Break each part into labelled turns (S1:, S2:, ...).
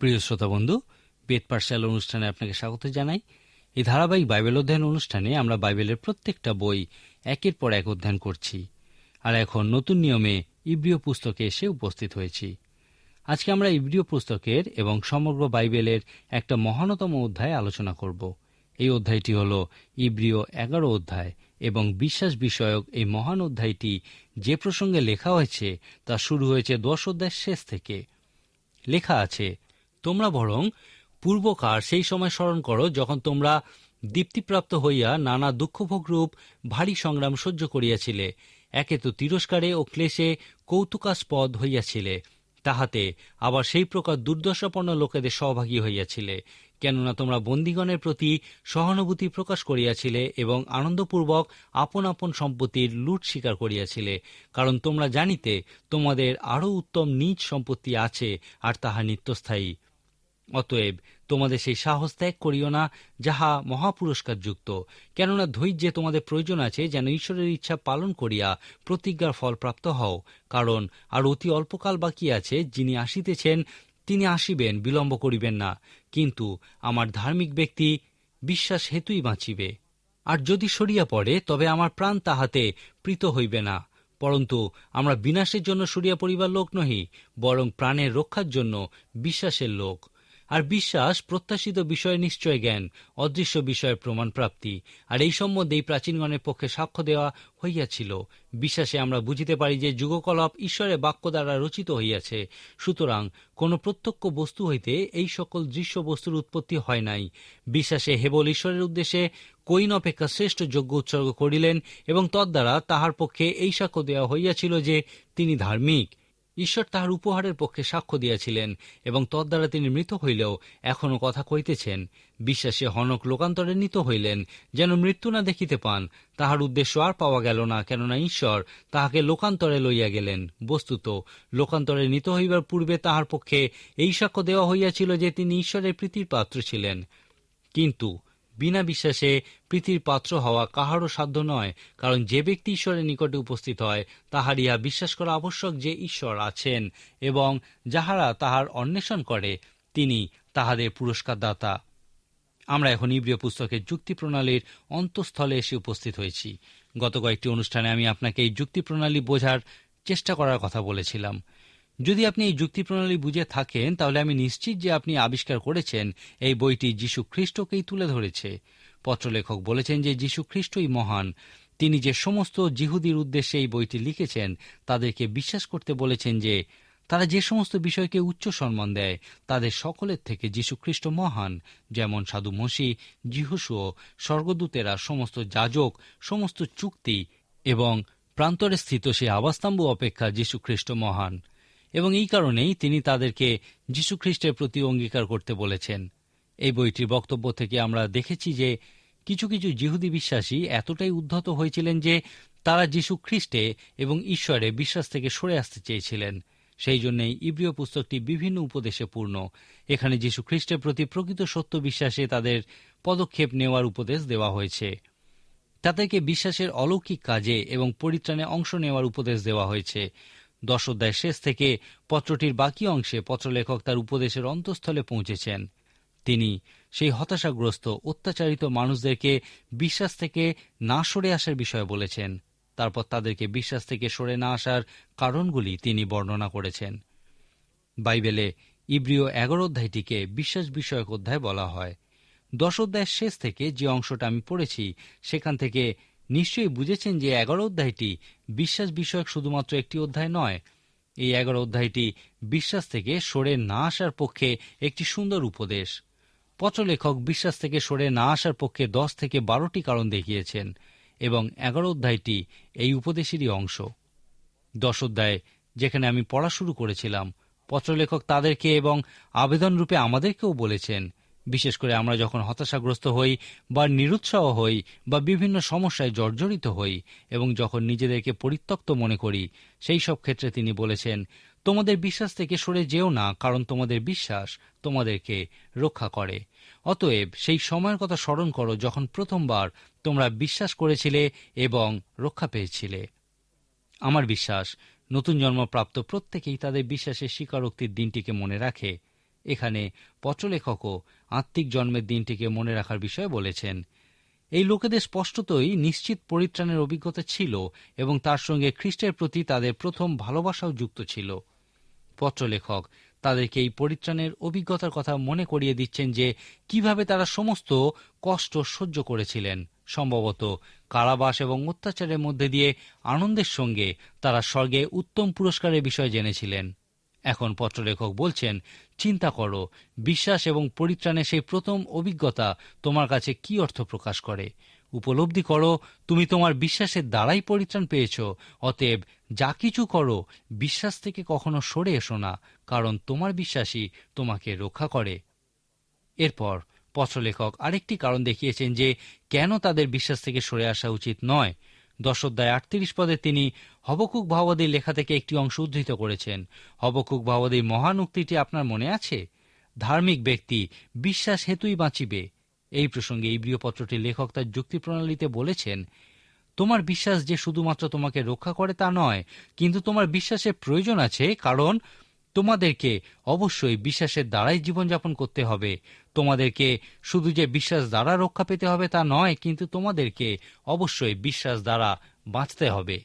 S1: প্রিয় শ্রোতা বন্ধু, বেদ পাঠশালা অনুষ্ঠানে আপনাকে স্বাগত জানাই। এই ধারাবাহিক বাইবেল অধ্যয়ন অনুষ্ঠানে আমরা বাইবেলের প্রত্যেকটা বই একের পর এক অধ্যয়ন করছি আর এখন নতুন নিয়মে ইব্রিয় পুস্তকে এসে উপস্থিত হয়েছি। আজকে আমরা ইব্রিয় পুস্তকের এবং সমগ্র বাইবেলের একটা মহানতম অধ্যায় আলোচনা করব। এই অধ্যায়টি হল ইব্রিয় এগারো অধ্যায় এবং বিশ্বাস বিষয়ক এই মহান অধ্যায়টি যে প্রসঙ্গে লেখা হয়েছে তা শুরু হয়েছে দশ অধ্যায়ের শেষ থেকে। লেখা আছে তোমরা বরং পূর্বকার সেই সময় স্মরণ করো যখন তোমরা দীপ্তিপ্রাপ্ত হইয়া নানা দুঃখভোগরূপ ভারী সংগ্রাম সহ্য করিয়াছিলে। একে তো তিরস্কারে ও ক্লেশে কৌতুকাস্পদ হইয়াছিলে। তাহাতে আবার সেই প্রকার দুর্দশাপন্ন লোকেদের সহভাগী হইয়াছিলে। কেননা তোমরা বন্দীগণের প্রতি সহানুভূতি প্রকাশ করিয়াছিলে এবং আনন্দপূর্বক আপন আপন সম্পত্তির লুট স্বীকার করিয়াছিলে। কারণ তোমরা জানিতে তোমাদের আরও উত্তম নিজ সম্পত্তি আছে আর তাহা নিত্যস্থায়ী। অতএব তোমাদের সেই সাহস ত্যাগ করিও না, যাহা মহাপুরস্কার যুক্ত কেননা ধৈর্যে তোমাদের প্রয়োজন আছে যেন ঈশ্বরের ইচ্ছা পালন করিয়া প্রতিজ্ঞার ফল প্রাপ্ত হও। কারণ আর অতি অল্পকাল বাকি আছে, যিনি আসিতেছেন, তিনি আসিবেন, বিলম্ব করিবেন না। কিন্তু আমার ধার্মিক ব্যক্তি বিশ্বাস হেতুই বাঁচিবে। আর যদি সরিয়া পড়ে, তবে আমার প্রাণ তাহাতে প্রীত হইবে না। পরন্তু আমরা বিনাশের জন্য সরিয়া পড়িবার লোক নহি, বরং প্রাণের রক্ষার জন্য বিশ্বাসের লোক। আর বিশ্বাস প্রত্যাশিত বিষয়ে নিশ্চয় জ্ঞান, অদৃশ্য বিষয়ের প্রমাণ প্রাপ্তি আর এই সম্বন্ধে এই প্রাচীনগণের পক্ষে সাক্ষ্য দেওয়া হইয়াছিল। বিশ্বাসে আমরা বুঝিতে পারি যে যুগকলাপ ঈশ্বরের বাক্য দ্বারা রচিত হইয়াছে। সুতরাং কোন প্রত্যক্ষ বস্তু হইতে এই সকল দৃশ্য বস্তুর উৎপত্তি হয় নাই। বিশ্বাসে হেবল ঈশ্বরের উদ্দেশ্যে কৈন অপেক্ষা শ্রেষ্ঠ যোগ্য উৎসর্গ করিলেন এবং তদ্বারা তাহার পক্ষে এই সাক্ষ্য দেওয়া হইয়াছিল যে তিনি ধার্মিক। ঈশ্বর তাহার উপহারের পক্ষে সাক্ষ্য দিয়াছিলেন এবং তদ্বারা তিনি মৃত হইলেও এখনও কথা কইতেছেন। বিশ্বাসে হনক লোকান্তরে নিত হইলেন, যেন মৃত্যু না দেখিতে পান, তাহার উদ্দেশ্য আর পাওয়া গেল না, কেননা ঈশ্বর তাহাকে লোকান্তরে লইয়া গেলেন। বস্তুত, লোকান্তরে নিত হইবার পূর্বে তাহার পক্ষে এই সাক্ষ্য দেওয়া হইয়াছিল যে তিনি ঈশ্বরের প্রীতির পাত্র ছিলেন। কিন্তু বিনা বিশ্বাসে প্রীতির পাত্র হওয়া কাহারও সাধ্য নয়, কারণ যে ব্যক্তি ঈশ্বরের নিকটে উপস্থিত হয় তাহার ইহা বিশ্বাস করা আবশ্যক যে ঈশ্বর আছেন এবং যাহারা তাহার অন্বেষণ করে, তিনি তাহাদের পুরস্কার দাতা আমরা এখন ইব্রিয় পুস্তকের যুক্তি প্রণালীর অন্তঃস্থলে এসে উপস্থিত হয়েছি। গত কয়েকটি অনুষ্ঠানে আমি আপনাকে এই যুক্তি প্রণালী বোঝার চেষ্টা করার কথা বলেছিলাম। যদি আপনি এই যুক্তি প্রণালী বুঝে থাকেন, তাহলে আমি নিশ্চিত যে আপনি আবিষ্কার করেছেন, এই বইটি যীশু খ্রিস্টকেই তুলে ধরেছে। পত্রলেখক বলেছেন যে যীশু খ্রিস্টই মহান। তিনি যে সমস্ত জিহুদির উদ্দেশ্যে এই বইটি লিখেছেন, তাদেরকে বিশ্বাস করতে বলেছেন যে তারা যে সমস্ত বিষয়কে উচ্চ সম্মান দেয়, তাদের সকলের থেকে যীশুখ্রিস্ট মহান, যেমন সাধু মসি, জিহুসুও, স্বর্গদূতেরা, সমস্ত যাজক, সমস্ত চুক্তি এবং প্রান্তরে স্থিত সেই আবাস্তম্ভ অপেক্ষা যীশুখ্রিস্ট মহান। এবং এই কারণেই তিনি তাদেরকে যীশুখ্রিস্টের প্রতি অঙ্গীকার করতে বলেছেন। এই বইটির বক্তব্য থেকে আমরা দেখেছি যে কিছু কিছু জিহুদি বিশ্বাসী এতটাই উদ্ধত হয়েছিলেন যে তারা যীশু খ্রিস্টে এবং ঈশ্বরে বিশ্বাস থেকে সরে আসতে চেয়েছিলেন। সেই জন্যই ইব্রিয় পুস্তকটি বিভিন্ন উপদেশে পূর্ণ। এখানে যীশু খ্রিস্টের প্রতি প্রকৃত সত্য বিশ্বাসে তাদের পদক্ষেপ নেওয়ার উপদেশ দেওয়া হয়েছে। তাদেরকে বিশ্বাসের অলৌকিক কাজে এবং পরিত্রাণে অংশ নেওয়ার উপদেশ দেওয়া হয়েছে। দশ অধ্যায় শেষ থেকে পত্রটির বাকি অংশে পত্রলেখক তার উপদেশের অন্তঃস্থলে পৌঁছেছেন। তিনি সেই হতাশাগ্রস্ত, অত্যাচারিত মানুষদেরকে বিশ্বাস থেকে না সরে আসার বিষয়ে বলেছেন। তারপর তাদেরকে বিশ্বাস থেকে সরে না আসার কারণগুলি তিনি বর্ণনা করেছেন। বাইবেলে ইব্রিয় এগারো অধ্যায়টিকে বিশ্বাস বিষয়ক অধ্যায় বলা হয়। দশ অধ্যায়ের শেষ থেকে যে অংশটা আমি পড়েছি, সেখান থেকে নিশ্চয়ই বুঝেছেন যে এগারো অধ্যায়টি বিশ্বাস বিষয়ক শুধুমাত্র একটি অধ্যায় নয়। এই এগারো অধ্যায়টি বিশ্বাস থেকে সরে না আসার পক্ষে একটি সুন্দর উপদেশ। পত্রলেখক বিশ্বাস থেকে সরে না আসার পক্ষে দশ থেকে বারোটি কারণ দেখিয়েছেন এবং এগারো অধ্যায়টি এই উপদেশেরই অংশ। দশ অধ্যায় যেখানে আমি পড়া শুরু করেছিলাম, পত্রলেখক তাদেরকে এবং আবেদন রূপে আমাদেরকেও বলেছেন বিশেষ করে আমরা যখন হতাশাগ্রস্ত হই বা নিরুৎসাহ হই বা বিভিন্ন সমস্যায় জর্জরিত হই এবং যখন নিজেদেরকে পরিত্যক্ত মনে করি, সেই সব ক্ষেত্রে তিনি বলেছেন, তোমাদের বিশ্বাস থেকে সরে যেও না, কারণ তোমাদের বিশ্বাস তোমাদেরকে রক্ষা করে। অতএব সেই সময়ের কথা স্মরণ করো যখন প্রথমবার তোমরা বিশ্বাস করেছিলে এবং রক্ষা পেয়েছিলে। আমার বিশ্বাস, নতুন জন্মপ্রাপ্ত প্রত্যেকেই তাদের বিশ্বাসের স্বীকারোক্তির দিনটিকে মনে রাখে এখানে পত্রলেখকও আত্মিক জন্মের দিনটিকে মনে রাখার বিষয়ে বলেছেন। এই লোকেদের স্পষ্টতই নিশ্চিত পরিত্রাণের অভিজ্ঞতা ছিল এবং তার সঙ্গে খ্রিস্টের প্রতি তাদের প্রথম ভালোবাসাও যুক্ত ছিল। পত্রলেখক তাদেরকে এই পরিত্রাণের অভিজ্ঞতার কথা মনে করিয়ে দিচ্ছেন যে কীভাবে তারা সমস্ত কষ্ট সহ্য করেছিলেন। সম্ভবত কারাবাস এবং অত্যাচারের মধ্যে দিয়ে আনন্দের সঙ্গে তারা স্বর্গে উত্তম পুরস্কারের বিষয় জেনেছিলেন। এখন পত্রলেখক বলছেন, চিন্তা করো, বিশ্বাস এবং পরিত্রাণের সেই প্রথম অভিজ্ঞতা তোমার কাছে কি অর্থ প্রকাশ করে? উপলব্ধি করো, তুমি তোমার বিশ্বাসের দ্বারাই পরিত্রাণ পেয়েছ, অতএব যা কিছু করো, বিশ্বাস থেকে কখনো সরে এসো না, কারণ তোমার বিশ্বাসই তোমাকে রক্ষা করে। এরপর পত্রলেখক আরেকটি কারণ দেখিয়েছেন যে, কেন তাদের বিশ্বাস থেকে সরে আসা উচিত নয়। দশোধ্যায় আটত্রিশ পদে তিনি হবকুক ভাওয়াদির লেখা থেকে একটি অংশ উদ্ধৃত করেছেন। হবকুক ভাওয়াদির মহান উক্তিটি আপনার মনে আছে? ধার্মিক ব্যক্তি বিশ্বাস হেতুই বাঁচিবে। এই প্রসঙ্গে এই প্রিয়পত্রটির লেখক তার যুক্তি প্রণালীতে বলেছেন, তোমার বিশ্বাস যে শুধুমাত্র তোমাকে রক্ষা করে তা নয়, কিন্তু তোমার বিশ্বাসের প্রয়োজন আছে কারণ তোমাদেরকে অবশ্যই বিশ্বাসের দ্বারাই জীবনযাপন করতে হবে। তোমাদেরকে শুধু যে বিশ্বাস দ্বারা রক্ষা পেতে হবে তা নয়, কিন্তু তোমাদেরকে অবশ্যই বিশ্বাস দ্বারা বাঁচতে হবে।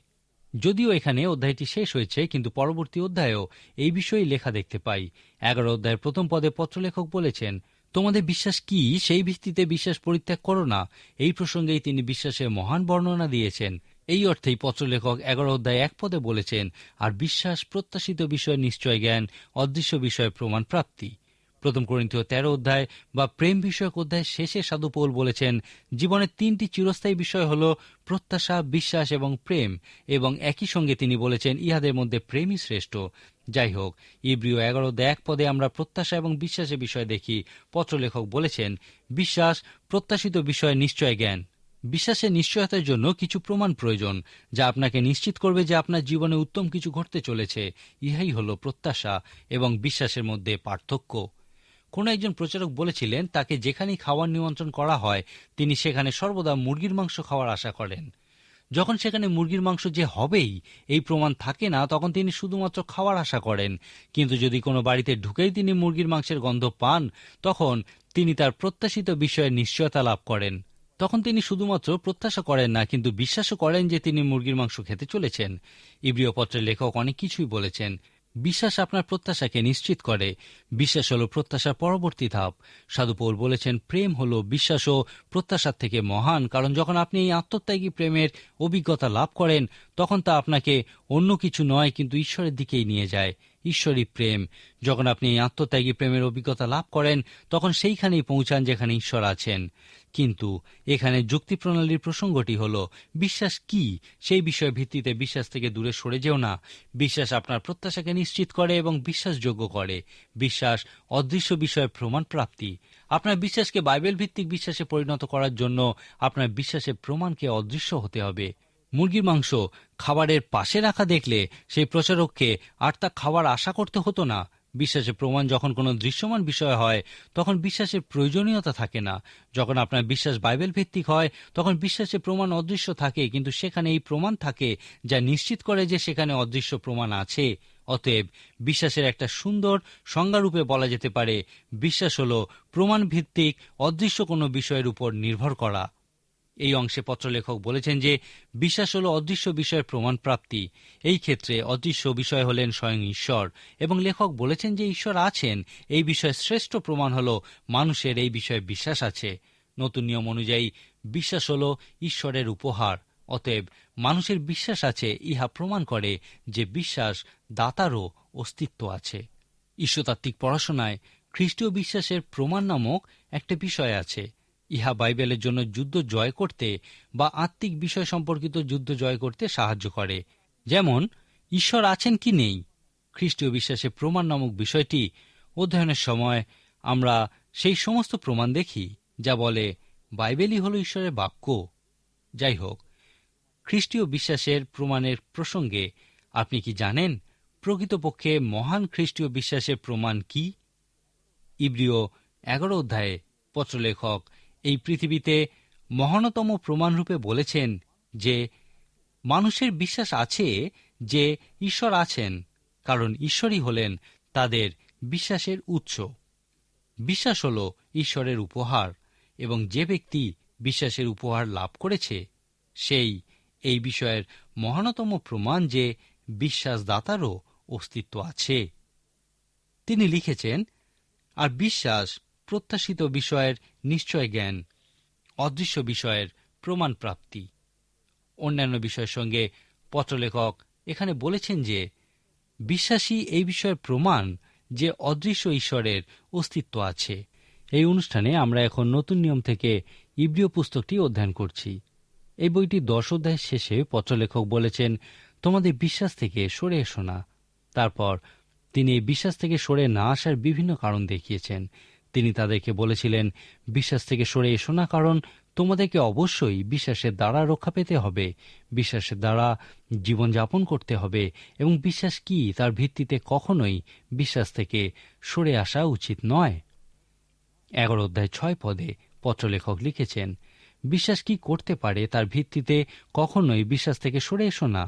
S1: যদিও এখানে অধ্যায়টি শেষ হয়েছে, কিন্তু পরবর্তী অধ্যায়েও এই বিষয়ে লেখা দেখতে পাই। এগারো অধ্যায়ের প্রথম পদে পত্রলেখক বলেছেন, তোমাদের বিশ্বাস কি? সেই ভিত্তিতে বিশ্বাস পরিত্যাগ করো না। এই প্রসঙ্গেই তিনি বিশ্বাসের মহান বর্ণনা দিয়েছেন। এই অর্থেই পত্রলেখক এগারো অধ্যায় এক পদে বলেছেন, আর বিশ্বাস প্রত্যাশিত বিষয় নিশ্চয় জ্ঞান, অদৃশ্য বিষয়ে প্রমাণ প্রাপ্তি। প্রথম করিন্থীয় তেরো অধ্যায় বা প্রেম বিষয়ক অধ্যায় শেষে সাধু পৌল বলেছেন, জীবনের তিনটি চিরস্থায়ী বিষয় হল প্রত্যাশা, বিশ্বাস এবং প্রেম। এবং একই সঙ্গে তিনি বলেছেন, ইহাদের মধ্যে প্রেমই শ্রেষ্ঠ। যাই হোক, ইব্রিয় এগারো এক পদে আমরা প্রত্যাশা এবং বিশ্বাসের বিষয় দেখি। পত্রলেখক বলেছেন, বিশ্বাস প্রত্যাশিত বিষয় নিশ্চয় জ্ঞান। বিশ্বাসের নিশ্চয়তার জন্য কিছু প্রমাণ প্রয়োজন, যা আপনাকে নিশ্চিত করবে যে আপনার জীবনে উত্তম কিছু ঘটতে চলেছে। ইহাই হল প্রত্যাশা এবং বিশ্বাসের মধ্যে পার্থক্য। কোন একজন প্রচারক বলেছিলেন, তাকে যেখানেই খাওয়ার নিমন্ত্রণ করা হয়, তিনি সেখানে সর্বদা মুরগির মাংস খাওয়ার আশা করেন। যখন সেখানে মুরগির মাংস যে হবেই, এই প্রমাণ থাকে না, তখন তিনি শুধুমাত্র খাওয়ার আশা করেন। কিন্তু যদি কোনো বাড়িতে ঢুকেই তিনি মুরগির মাংসের গন্ধ পান, তখন তিনি তার প্রত্যাশিত বিষয়ে নিশ্চয়তা লাভ করেন। তখন তিনি শুধুমাত্র প্রত্যাশা করেন না, কিন্তু বিশ্বাসও করেন যে তিনি মুরগির মাংস খেতে চলেছেন। ইব্রিয় পত্রের লেখক অনেক কিছুই বলেছেন। বিশ্বাস আপনার প্রত্যাশাকে নিশ্চিত করে। বিশ্বাস হল প্রত্যাশার পরবর্তী ধাপ। সাধুপৌল বলেছেন, প্রেম হল বিশ্বাস ও প্রত্যাশার থেকে মহান, কারণ যখন আপনি এই আত্মত্যাগী প্রেমের অভিজ্ঞতা লাভ করেন, তখন তা আপনাকে অন্য কিছু নয়, কিন্তু ঈশ্বরের দিকেই নিয়ে যায়। ঈশ্বরী প্রেম। যখন আপনি এই আত্মত্যাগী প্রেমের অভিজ্ঞতা লাভ করেন, তখন সেইখানেই পৌঁছান যেখানে ঈশ্বর আছেন। কিন্তু এখানে যুক্তি প্রণালীর প্রসঙ্গটি হল, বিশ্বাস কি? সেই বিষয় ভিত্তিতে বিশ্বাস থেকে দূরে সরে যেও না। বিশ্বাস আপনার প্রত্যাশাকে নিশ্চিত করে এবং বিশ্বাসযোগ্য করে। বিশ্বাস অদৃশ্য বিষয়ের প্রমাণ প্রাপ্তি। আপনার বিশ্বাসকে বাইবেল ভিত্তিক বিশ্বাসে পরিণত করার জন্য আপনার বিশ্বাসের প্রমাণকে অদৃশ্য হতে হবে। মুরগির মাংস খাবারের পাশে রাখা দেখলে সেই প্রচারককে আর তা খাওয়ার আশা করতে হতো না। বিশ্বাসের প্রমাণ যখন কোনো দৃশ্যমান বিষয় হয়, তখন বিশ্বাসের প্রয়োজনীয়তা থাকে না। যখন আপনার বিশ্বাস বাইবেল ভিত্তিক হয়, তখন বিশ্বাসের প্রমাণ অদৃশ্য থাকে, কিন্তু সেখানে এই প্রমাণ থাকে যা নিশ্চিত করে যে সেখানে অদৃশ্য প্রমাণ আছে। অতএব বিশ্বাসের একটা সুন্দর সংজ্ঞারূপে বলা যেতে পারে, বিশ্বাস হল প্রমাণ ভিত্তিক অদৃশ্য কোনো বিষয়ের উপর নির্ভর করা। এই অংশে পত্রলেখক বলেছেন যে বিশ্বাস হল অদৃশ্য বিষয়ের প্রমাণ প্রাপ্তি এই ক্ষেত্রে অদৃশ্য বিষয় হলেন স্বয়ং ঈশ্বর এবং লেখক বলেছেন যে ঈশ্বর আছেন। এই বিষয়ে শ্রেষ্ঠ প্রমাণ হল মানুষের এই বিষয়ে বিশ্বাস আছে। নতুন নিয়ম অনুযায়ী বিশ্বাস হল ঈশ্বরের উপহার। অতএব মানুষের বিশ্বাস আছে, ইহা প্রমাণ করে যে বিশ্বাস দাতারও অস্তিত্ব আছে। ঈশ্বরতাত্ত্বিক পড়াশোনায় খ্রিস্টীয় বিশ্বাসের প্রমাণ নামক একটা বিষয় আছে। ইহা বাইবেলের জন্য যুদ্ধ জয় করতে বা আত্মিক বিষয় সম্পর্কিত যুদ্ধ জয় করতে সাহায্য করে। যেমন, ঈশ্বর আছেন কি নেই? খ্রিস্টীয় বিশ্বাসে প্রমাণ নামক বিষয়টি অধ্যয়নের সময় আমরা সেই সমস্ত প্রমাণ দেখি, যা বলে, বাইবেলই হল ঈশ্বরের বাক্য। যাই হোক, খ্রিস্টীয় বিশ্বাসের প্রমাণের প্রসঙ্গে আপনি কি জানেন প্রকৃতপক্ষে মহান খ্রিস্টীয় বিশ্বাসের প্রমাণ কি? ইব্রিয় এগারো অধ্যায়ে পত্রলেখক এই পৃথিবীতে মহানতম প্রমাণরূপে বলেছেন যে মানুষের বিশ্বাস আছে যে ঈশ্বর আছেন, কারণ ঈশ্বরই হলেন তাদের বিশ্বাসের উৎস। বিশ্বাস হল ঈশ্বরের উপহার, এবং যে ব্যক্তি বিশ্বাসের উপহার লাভ করেছে, সেই, এই বিষয়ের মহানতম প্রমাণ যে বিশ্বাসদাতারও অস্তিত্ব আছে। তিনি লিখেছেন, আর বিশ্বাস প্রত্যাশিত বিষয়ের নিশ্চয় জ্ঞান, অদৃশ্য বিষয়ের প্রমাণ প্রাপ্তি অন্যান্য বিষয়ের সঙ্গে পত্রলেখক এখানে বলেছেন যে, বিশ্বাসী এই বিষয়ের প্রমাণ যে অদৃশ্য ঈশ্বরের অস্তিত্ব আছে। এই অনুষ্ঠানে আমরা এখন নতুন নিয়ম থেকে ইব্রিয় পুস্তকটি অধ্যয়ন করছি। এই বইটি দশ অধ্যায়ের শেষে পত্রলেখক বলেছেন, তোমাদের বিশ্বাস থেকে সরে এসো না। তারপর তিনি এই বিশ্বাস থেকে সরে না আসার বিভিন্ন কারণ দেখিয়েছেন। তিনি তাদেরকে বলেছিলেন, বিশ্বাস থেকে সরে এসো না, কারণ তোমাদেরকে অবশ্যই বিশ্বাসের দ্বারা রক্ষা পেতে হবে। বিশ্বাসের দ্বারা জীবনযাপন করতে হবে। এবং বিশ্বাস কি? তার ভিত্তিতে কখনোই বিশ্বাস থেকে সরে আসা উচিত নয়। এগারো অধ্যায় ছয় পদে পত্রলেখক লিখেছেন, বিশ্বাস কি করতে পারে? তার ভিত্তিতে কখনোই বিশ্বাস থেকে সরে এসো না।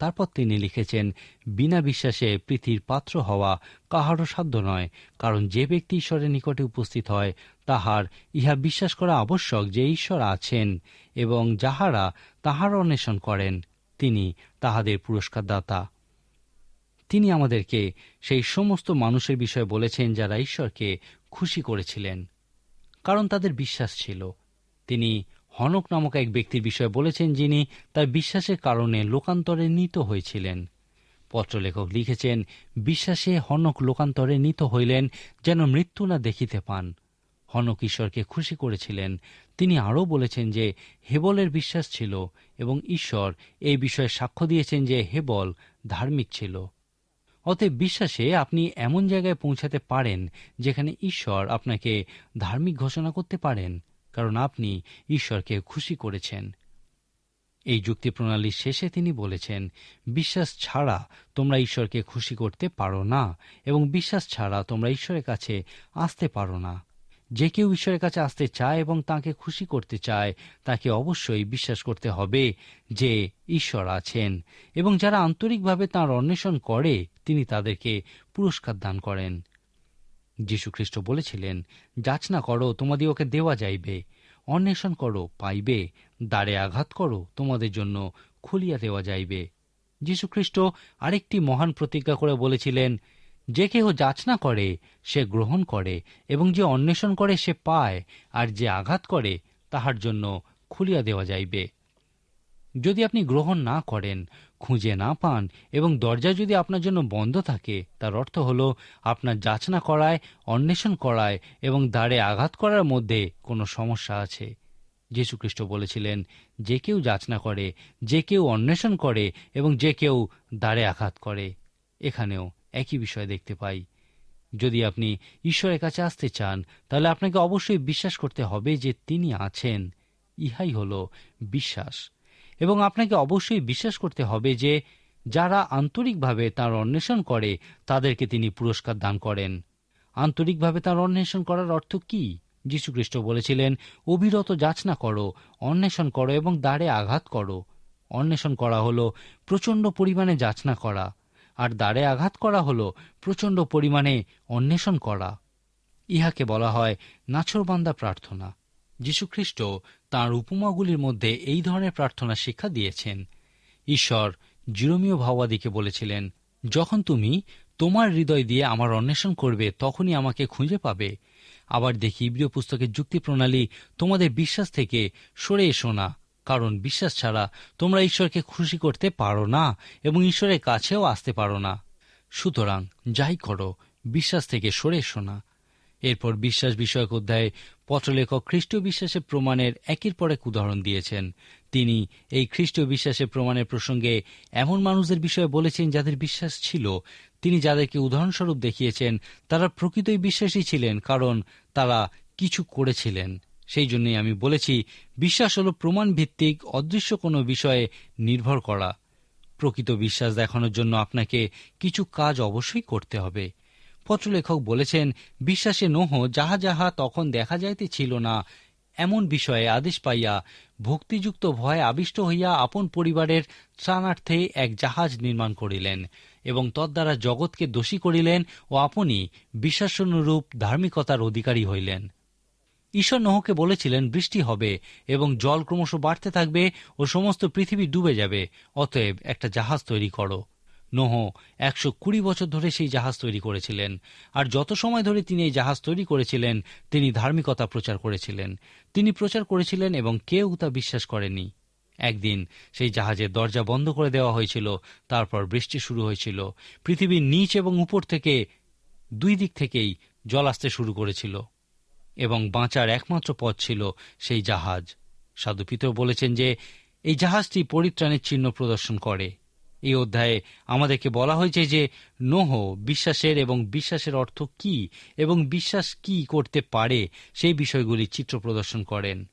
S1: তারপর তিনি লিখেছেন, বিনা বিশ্বাসে পৃথিবীর পাত্র হওয়া কাহারও সাধ্য নয়, কারণ যে ব্যক্তি ঈশ্বরের নিকটে উপস্থিত হয়, তাহার ইহা বিশ্বাস করা আবশ্যক যে ঈশ্বর আছেন এবং যাহারা তাহার অন্বেষণ করেন। তিনি তাহাদের পুরস্কার দাতা তিনি আমাদেরকে সেই সমস্ত মানুষের বিষয়ে বলেছেন যারা ঈশ্বরকে খুশি করেছিলেন, কারণ তাদের বিশ্বাস ছিল। তিনি হনক নামক এক ব্যক্তির বিষয়ে বলেছেন যিনি তার বিশ্বাসের কারণে লোকান্তরে নিত হয়েছিলেন। পত্রলেখক লিখেছেন, বিশ্বাসে হনক লোকান্তরে নিত হইলেন, যেন মৃত্যু না দেখিতে পান। হনক ঈশ্বরকে খুশি করেছিলেন। তিনি আরও বলেছেন যে, হেবলের বিশ্বাস ছিল এবং ঈশ্বর এই বিষয়ে সাক্ষ্য দিয়েছেন যে, হেবল ধার্মিক ছিল। অতএব বিশ্বাসে আপনি এমন জায়গায় পৌঁছাতে পারেন, যেখানে ঈশ্বর আপনাকে ধার্মিক ঘোষণা করতে পারেন। কারণ আপনি ঈশ্বরকে খুশি করেছেন। এই যুক্তি প্রণালীর শেষে তিনি বলেছেন, বিশ্বাস ছাড়া তোমরা ঈশ্বরকে খুশি করতে পারো না এবং বিশ্বাস ছাড়া তোমরা ঈশ্বরের কাছে আসতে পারো না। যে কেউ ঈশ্বরের কাছে আসতে চায় এবং তাকে খুশি করতে চায়, তাকে অবশ্যই বিশ্বাস করতে হবে যে ঈশ্বর আছেন এবং যারা আন্তরিকভাবে তাঁর অন্বেষণ করে, তিনি তাদেরকে পুরস্কার দান করেন। যীশুখ্রিস্ট বলেছিলেন যাচনা করো, তোমাদের ওকে দেওয়া যাইবে। অন্বেষণ করো, পাইবে। দ্বারে আঘাত করো, তোমাদের জন্য খুলিয়া দেওয়া যাইবে। যীশুখ্রিস্ট আরেকটি মহান প্রতিজ্ঞা করে বলেছিলেন, যে কেহ যাচনা করে, সে গ্রহণ করে, এবং যে অন্বেষণ করে, সে পায়, আর যে আঘাত করে, তাহার জন্য খুলিয়া দেওয়া যাইবে। যদি আপনি গ্রহণ না করেন খুঁজে না পান এবং দরজা যদি আপনার জন্য বন্ধ থাকে, তার অর্থ হল আপনার যাচনা করায়, অন্বেষণ করায় এবং দাঁড়ে আঘাত করার মধ্যে কোনো সমস্যা আছে। যীশুখ্রিস্ট বলেছিলেন, যে কেউ যাচনা করে, যে কেউ অন্বেষণ করে এবং যে কেউ দাঁড়ে আঘাত করে। এখানেও একই বিষয় দেখতে পাই। যদি আপনি ঈশ্বরের কাছে আসতে চান, তাহলে আপনাকে অবশ্যই বিশ্বাস করতে হবে যে তিনি আছেন। ইহাই হল বিশ্বাস। এবং আপনাকে অবশ্যই বিশ্বাস করতে হবে যে যারা আন্তরিকভাবে তার অন্বেষণ করে, তাদেরকে তিনি পুরস্কার দান করেন। আন্তরিকভাবে তার অন্বেষণ করার অর্থ কি? যীশুখ্রিস্ট বলেছিলেন, অবিরত যাচনা করো, অন্বেষণ করো এবং দাঁড়ে আঘাত করো। অন্বেষণ করা হলো, প্রচণ্ড পরিমাণে যাচনা করা। আর দাঁড়ে আঘাত করা হলো, প্রচণ্ড পরিমাণে অন্বেষণ করা। ইহাকে বলা হয় নাছরবান্দা প্রার্থনা। যীশুখ্রিস্ট তাঁর উপমাগুলির মধ্যে এই ধরনের প্রার্থনা শিক্ষা দিয়েছেন। ঈশ্বর জিরোমীয় ভাওয়াদিকে বলেছিলেন, যখন তুমি তোমার হৃদয় দিয়ে আমার অন্বেষণ করবে, তখনই আমাকে খুঁজে পাবে। আবার দেখি ইব্রিয় পুস্তকের যুক্তি প্রণালী তোমাদের বিশ্বাস থেকে সরে এসো না, কারণ বিশ্বাস ছাড়া তোমরা ঈশ্বরকে খুশি করতে পারো না এবং ঈশ্বরের কাছেও আসতে পারো না। সুতরাং যাই করো, বিশ্বাস থেকে সরে এসো না এরপর বিশ্বাস বিষয়ক অধ্যায়ে পত্রলেখক খ্রিস্টীয় বিশ্বাসের প্রমাণের একের পর এক উদাহরণ দিয়েছেন। তিনি এই খ্রিস্টীয় বিশ্বাসের প্রমাণের প্রসঙ্গে এমন মানুষদের বিষয়ে বলেছেন যাদের বিশ্বাস ছিল। তিনি যাদেরকে উদাহরণস্বরূপ দেখিয়েছেন, তারা প্রকৃতই বিশ্বাসী ছিলেন, কারণ তারা কিছু করেছিলেন। সেই জন্যই আমি বলেছি, বিশ্বাস হল প্রমাণ ভিত্তিক অদৃশ্য কোনো বিষয়ে নির্ভর করা। প্রকৃত বিশ্বাস দেখানোর জন্য আপনাকে কিছু কাজ অবশ্যই করতে হবে। পত্রলেখক বলেছেন, বিশ্বাসে নোহ, যাহা যাহা তখন দেখা যাইতেছিল না, এমন বিষয়ে আদেশ পাইয়া ভক্তিযুক্ত ভয়ে আবিষ্ট হইয়া আপন পরিবারের ত্রাণার্থে এক জাহাজ নির্মাণ করিলেন এবং তদ্বারা জগৎকে দোষী করিলেন ও আপনি বিশ্বাসনুরূপ ধার্মিকতার অধিকারী হইলেন। ঈশ্বর নহকে বলেছিলেন, বৃষ্টি হবে এবং জল ক্রমশ বাড়তে থাকবে ও সমস্ত পৃথিবী ডুবে যাবে, অতএব একটা জাহাজ তৈরি করো। নোহ, একশো কুড়ি বছর ধরে সেই জাহাজ তৈরি করেছিলেন। আর যত সময় ধরে তিনি এই জাহাজ তৈরি করেছিলেন, তিনি ধার্মিকতা প্রচার করেছিলেন। তিনি প্রচার করেছিলেন এবং কেউ তা বিশ্বাস করেনি একদিন সেই জাহাজের দরজা বন্ধ করে দেওয়া হয়েছিল, তারপর বৃষ্টি শুরু হয়েছিল। পৃথিবীর নিচ এবং উপর থেকে দুই দিক থেকেই জল আসতে শুরু করেছিল এবং বাঁচার একমাত্র পথ ছিল সেই জাহাজ। সাধু পিতর বলেছেন যে, এই জাহাজটি পরিত্রাণের চিহ্ন প্রদর্শন করে। এই অধ্যায়ে আমাদেরকে বলা হয়েছে যে নোহ বিশ্বাসের এবং বিশ্বাসের অর্থ কি এবং বিশ্বাস কি করতে পারে সেই বিষয়গুলি চিত্র প্রদর্শন করেন।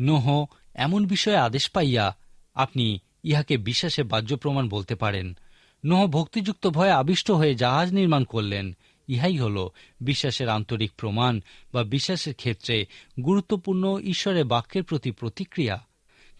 S1: নোহ, এমন বিষয়ে আদেশ পাইয়া আপনি ইহাকে বিশ্বাসের বাহ্য প্রমাণ বলতে পারেন। নোহ ভক্তিযুক্ত ভয়ে আবিষ্ট হয়ে জাহাজ নির্মাণ করলেন। ইহাই হল বিশ্বাসের আন্তরিক প্রমাণ বা বিশ্বাসের ক্ষেত্রে গুরুত্বপূর্ণ ঈশ্বরের বাক্যের প্রতি প্রতিক্রিয়া।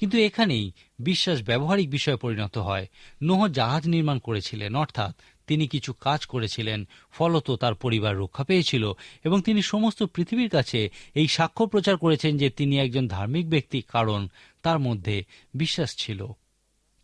S1: কিন্তু এখানেই বিশ্বাস ব্যবহারিক বিষয়ে পরিণত হয়। নোহ জাহাজ নির্মাণ করেছিলেন, অর্থাৎ তিনি কিছু কাজ করেছিলেন, ফলত তার পরিবার রক্ষা পেয়েছিল এবং তিনি সমস্ত পৃথিবীর কাছে এই সাক্ষ্য প্রচার করেছেন যে তিনি একজন ধার্মিক ব্যক্তি, কারণ তার মধ্যে বিশ্বাস ছিল।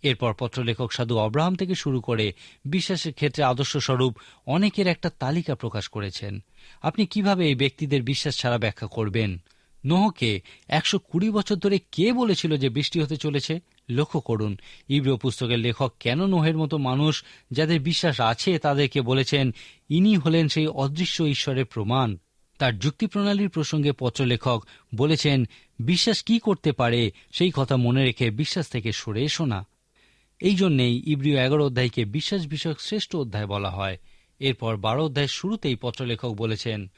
S1: এরপর পত্রলেখক সাধু অব্রাহাম থেকে শুরু করে বিশ্বাসের ক্ষেত্রে আদর্শস্বরূপ অনেকের একটা তালিকা প্রকাশ করেছেন। আপনি কীভাবে এই ব্যক্তিদের বিশ্বাস ছাড়া ব্যাখ্যা করবেন? নোহকে একশো কুড়ি বছর ধরে কে বলেছিল যে বৃষ্টি হতে চলেছে? লক্ষ্য করুন ইব্রিয় পুস্তকের লেখক কেন নোহের মতো মানুষ যাদের বিশ্বাস আছে তাদেরকে বলেছেন, ইনি হলেন সেই অদৃশ্য ঈশ্বরের প্রমাণ তার যুক্তি প্রণালীর প্রসঙ্গে পত্রলেখক বলেছেন, বিশ্বাস কি করতে পারে সেই কথা মনে রেখে বিশ্বাস থেকে সরে এসো না এই জন্যেই ইব্রিয় এগারো অধ্যায়কে বিশ্বাস বিষয়ক শ্রেষ্ঠ অধ্যায় বলা হয়। এরপর বারো অধ্যায়ের শুরুতেই পত্রলেখক বলেছেন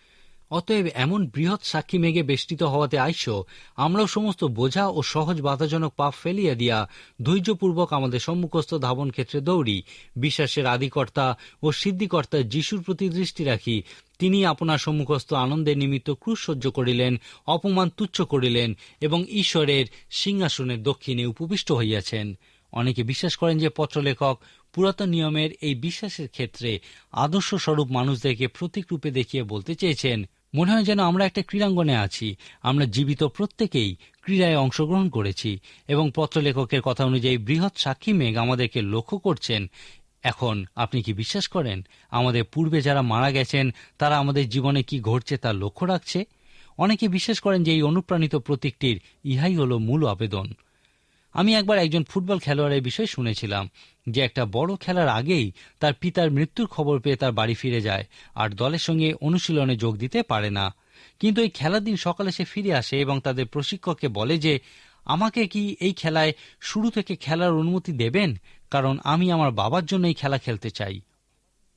S1: অতএব এমন বৃহৎ সাক্ষী মেঘে বেষ্টিত হওয়াতে আইস, আমরাও সমস্ত বোঝা ও সহজ বাধাজনক পাপ ফেলিয়া দিয়া ধৈর্যপূর্বক আমাদের সম্মুখস্থ ধাবন ক্ষেত্রে দৌড়ি, বিশ্বাসের আদিকর্তা ও সিদ্ধিকর্তা যিশুর প্রতি দৃষ্টি রাখি। তিনি আপনার সম্মুখস্থ আনন্দের নিমিত্ত ক্রুশ সহ্য করিলেন, অপমান তুচ্ছ করিলেন এবং ঈশ্বরের সিংহাসনের দক্ষিণে উপবিষ্ট হইয়াছেন। অনেকে বিশ্বাস করেন যে পত্রলেখক পুরাতন নিয়মের এই বিশ্বাসের ক্ষেত্রে আদর্শ স্বরূপ মানুষদেরকে প্রতীকরূপে দেখিয়ে বলতে চেয়েছেন মনে হয় যেন আমরা একটা ক্রীড়াঙ্গনে আছি। আমরা জীবিত প্রত্যেকেই ক্রীড়ায় অংশগ্রহণ করেছি এবং পত্রলেখকের কথা অনুযায়ী বৃহৎ সাক্ষী মেঘ আমাদেরকে লক্ষ্য করছেন। এখন আপনি কি বিশ্বাস করেন, আমাদের পূর্বে যারা মারা গেছেন, তারা আমাদের জীবনে কি ঘটছে তা লক্ষ্য রাখছে? অনেকে বিশ্বাস করেন যে এই অনুপ্রাণিত প্রতীকটির ইহাই হল মূল আবেদন। আমি একবার একজন ফুটবল খেলোয়াড়ের বিষয়ে শুনেছিলাম যে একটা বড় খেলার আগেই তার পিতার মৃত্যুর খবর পেয়ে তার বাড়ি ফিরে যায় আর দলের সঙ্গে অনুশীলনে যোগ দিতে পারে না। কিন্তু এই খেলার দিন সকালে সে ফিরে আসে এবং তাদের প্রশিক্ষককে বলে যে, আমাকে কি এই খেলায় শুরু থেকে খেলার অনুমতি দেবেন? কারণ আমি আমার বাবার জন্য এই খেলা খেলতে চাই।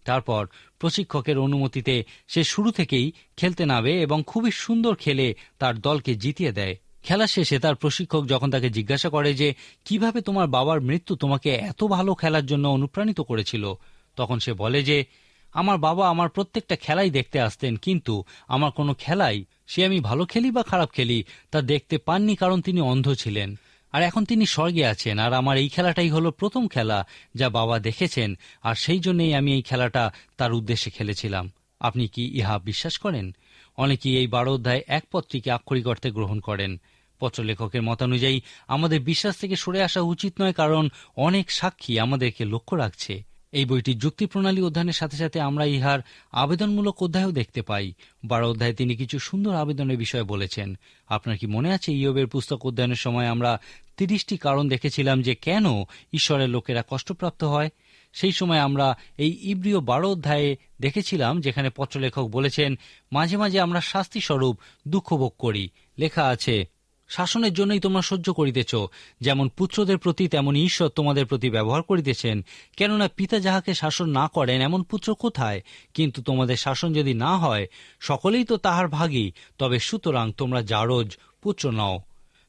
S1: তারপর প্রশিক্ষকের অনুমতিতে সে শুরু থেকেই খেলতে নাবে এবং খুবই সুন্দর খেলে তার দলকে জিতিয়ে দেয়। খেলা শেষে তার প্রশিক্ষক যখন তাকে জিজ্ঞাসা করে যে, কীভাবে তোমার বাবার মৃত্যু তোমাকে এত ভালো খেলার জন্য অনুপ্রাণিত করেছিল? তখন সে বলে যে, আমার বাবা আমার প্রত্যেকটা খেলাই দেখতে আসতেন, কিন্তু আমার কোনো খেলাই, সে আমি ভালো খেলি বা খারাপ খেলি, তা দেখতে পাননি কারণ তিনি অন্ধ ছিলেন। আর এখন তিনি স্বর্গে আছেন, আর আমার এই খেলাটাই হলো প্রথম খেলা যা বাবা দেখেছেন, আর সেই জন্যই আমি এই খেলাটা তার উদ্দেশ্যে খেলেছিলাম। আপনি কি ইহা বিশ্বাস করেন? অনেকেই এই বারো অধ্যায় এক পত্রিকে আক্ষরিক অর্থে গ্রহণ করেন। পত্রলেখকের মতানুযায়ী, আমাদের বিশ্বাস থেকে সরে আসা উচিত নয়, কারণ অনেক সাক্ষী আমাদেরকে লক্ষ্য রাখছে। এই বইটি যুক্তি প্রণালী অধ্যয়নের সাথে সাথে আমরা ইহার আবেদনমূলক অধ্যায়ও দেখতে পাই। বারো অধ্যায়ে তিনি কিছু সুন্দর আবেদনের বিষয়ে বলেছেন। আপনার কি মনে আছে, ইয়বের পুস্তক অধ্যয়নের সময় আমরা তিরিশটি কারণ দেখেছিলাম যে কেন ঈশ্বরের লোকেরা কষ্টপ্রাপ্ত হয়? সেই সময় আমরা এই ইব্রিয় বারো অধ্যায়ে দেখেছিলাম, যেখানে পত্রলেখক বলেছেন, মাঝে মাঝে আমরা শাস্তি স্বরূপ দুঃখ ভোগ করি। লেখা আছে, শাসনের জন্যই তোমরা সহ্য করিতেছ, যেমন পুত্রদের প্রতি তেমন ঈশ্বর তোমাদের প্রতি ব্যবহার করিতেছেন। কেননা পিতা যাহাকে শাসন না করেন, এমন পুত্র কোথায়? কিন্তু তোমাদের শাসন যদি না হয়, সকলেই তো তাহার ভাগী। তবে সুতরাং তোমরা জারজ পুত্র নও।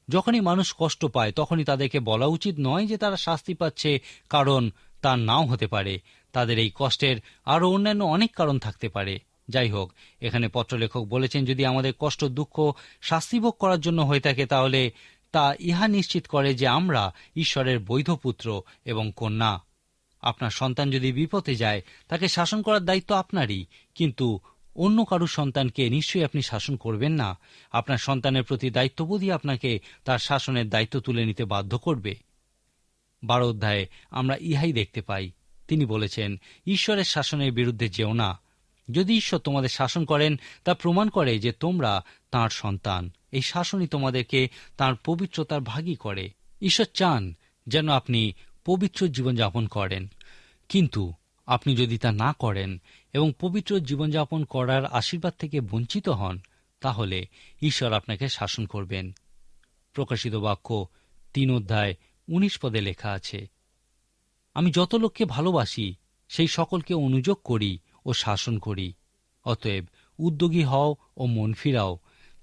S1: যখনই মানুষ কষ্ট পায়, তখনই তাদেরকে বলা উচিত নয় যে তারা শাস্তি পাচ্ছে, কারণ তা নাও হতে পারে। তাদের এই কষ্টের আরও অন্যান্য অনেক কারণ থাকতে পারে। যাই হোক, এখানে পত্রলেখক বলেছেন, যদি আমাদের কষ্ট, দুঃখ শাস্তিভোগ করার জন্য হয়ে থাকে, তাহলে তা ইহা নিশ্চিত করে যে আমরা ঈশ্বরের বৈধ পুত্র এবং কন্যা। আপনার সন্তান যদি বিপথে যায়, তাকে শাসন করার দায়িত্ব আপনারই। কিন্তু অন্য কারুর সন্তানকে নিশ্চয়ই আপনি শাসন করবেন না। আপনার সন্তানের প্রতি দায়িত্ববোধই আপনাকে তার শাসনের দায়িত্ব তুলে নিতে বাধ্য করবে। বারো অধ্যায়ে আমরা ইহাই দেখতে পাই। তিনি বলেছেন, ঈশ্বরের শাসনের বিরুদ্ধে যেও না। যদি ঈশ্বর তোমাদের শাসন করেন, তা প্রমাণ করে যে তোমরা তাঁর সন্তান। এই শাসনই তোমাদেরকে তাঁর পবিত্রতার ভাগী করে। ঈশ্বর চান যেন আপনি পবিত্র জীবনযাপন করেন। কিন্তু আপনি যদি তা না করেন এবং পবিত্র জীবনযাপন করার আশীর্বাদ থেকে বঞ্চিত হন, তাহলে ঈশ্বর আপনাকে শাসন করবেন। প্রকাশিত বাক্য তিন অধ্যায় উনিশ পদে লেখা আছে, আমি যত লোককে ভালোবাসি, সেই সকলকে অনুযোগ করি ও শাসন করি। অতএব উদ্যোগী হও ও মন ফিরাও।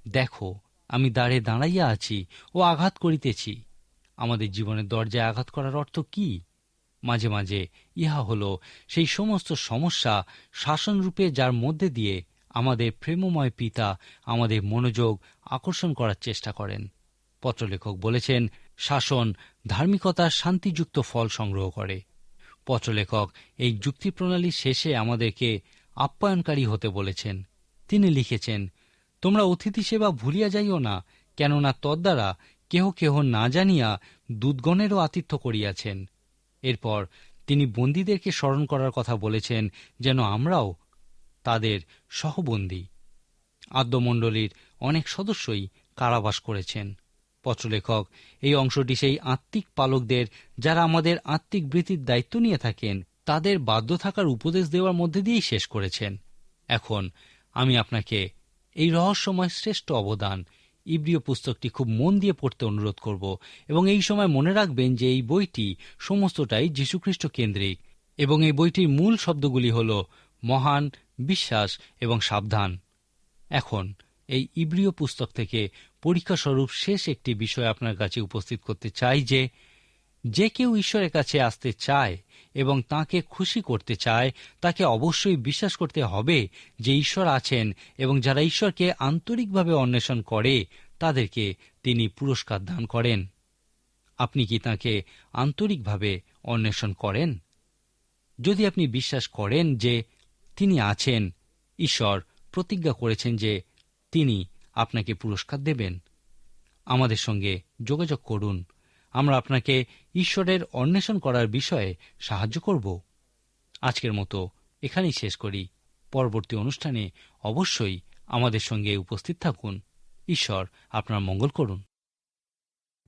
S1: দেখো, আমি দাঁড়ে দাঁড়াইয়া আছি ও আঘাত করিতেছি। আমাদের জীবনের দরজায় আঘাত করার অর্থ কি? মাঝে মাঝে ইহা হল সেই সমস্ত সমস্যা শাসনরূপে যার মধ্যে দিয়ে আমাদের প্রেমময় পিতা আমাদের মনোযোগ আকর্ষণ করার চেষ্টা করেন। পত্রলেখক বলেছেন শাসন ধার্মিকতার শান্তিযুক্ত ফল সংগ্রহ করে। পত্রলেখক এই যুক্তি প্রণালী শেষে আমাদেরকে আপ্যায়নকারী হতে বলেছেন। তিনি লিখেছেন, তোমরা অতিথি সেবা ভুলিয়া যাইও না, কেননা তদ্বারা কেহ কেহ না জানিয়া দুধগণেরও আতিথ্য করিয়াছেন। এরপর তিনি বন্দীদেরকে স্মরণ করার কথা বলেছেন যেন আমরাও তাদের সহবন্দী। আদ্যমণ্ডলীর অনেক সদস্যই কারাবাস করেছেন। পত্রলেখক। এই অংশটি সেই আত্মিক পালকদের, যারা আমাদের আত্মিক বৃত্তির দায়িত্ব নিয়ে থাকেন, তাদের বাধ্য থাকার উপদেশ দেওয়ার মধ্যে দিয়েই শেষ করেছেন। এখন আমি আপনাকে এই রহস্যময় শ্রেষ্ঠ অবদান, ইব্রিয় পুস্তকটি খুব মন দিয়ে পড়তে অনুরোধ করব এবং এই সময় মনে রাখবেন যে এই বইটি সমস্তটাই যীশুখ্রিস্ট কেন্দ্রিক এবং এই বইটির মূল শব্দগুলি হল মহান, বিশ্বাস এবং সাবধান। এখন এই ইব্রিয় পুস্তক থেকে পরীক্ষাস্বরূপ শেষ একটি বিষয় আপনার কাছে উপস্থিত করতে চাই যে যে কেউ ঈশ্বরের কাছে আসতে চায় এবং তাকে খুশি করতে চায়, তাকে অবশ্যই বিশ্বাস করতে হবে যে ঈশ্বর আছেন এবং যারা ঈশ্বরকে আন্তরিকভাবে অন্বেষণ করে, তাদেরকে তিনি পুরস্কার দান করেন। আপনি কি তাকে আন্তরিকভাবে অন্বেষণ করেন? যদি আপনি বিশ্বাস করেন যে তিনি আছেন, ঈশ্বর প্রতিজ্ঞা করেছেন যে তিনি আপনাকে পুরস্কার দেবেন। আমাদের সঙ্গে যোগাযোগ করুন। আমরা আপনাকে ঈশ্বরের অন্বেষণ করার বিষয়ে সাহায্য করব। আজকের মতো এখানেই শেষ করি। পরবর্তী অনুষ্ঠানে অবশ্যই আমাদের সঙ্গে উপস্থিত থাকুন। ঈশ্বর আপনার মঙ্গল করুন।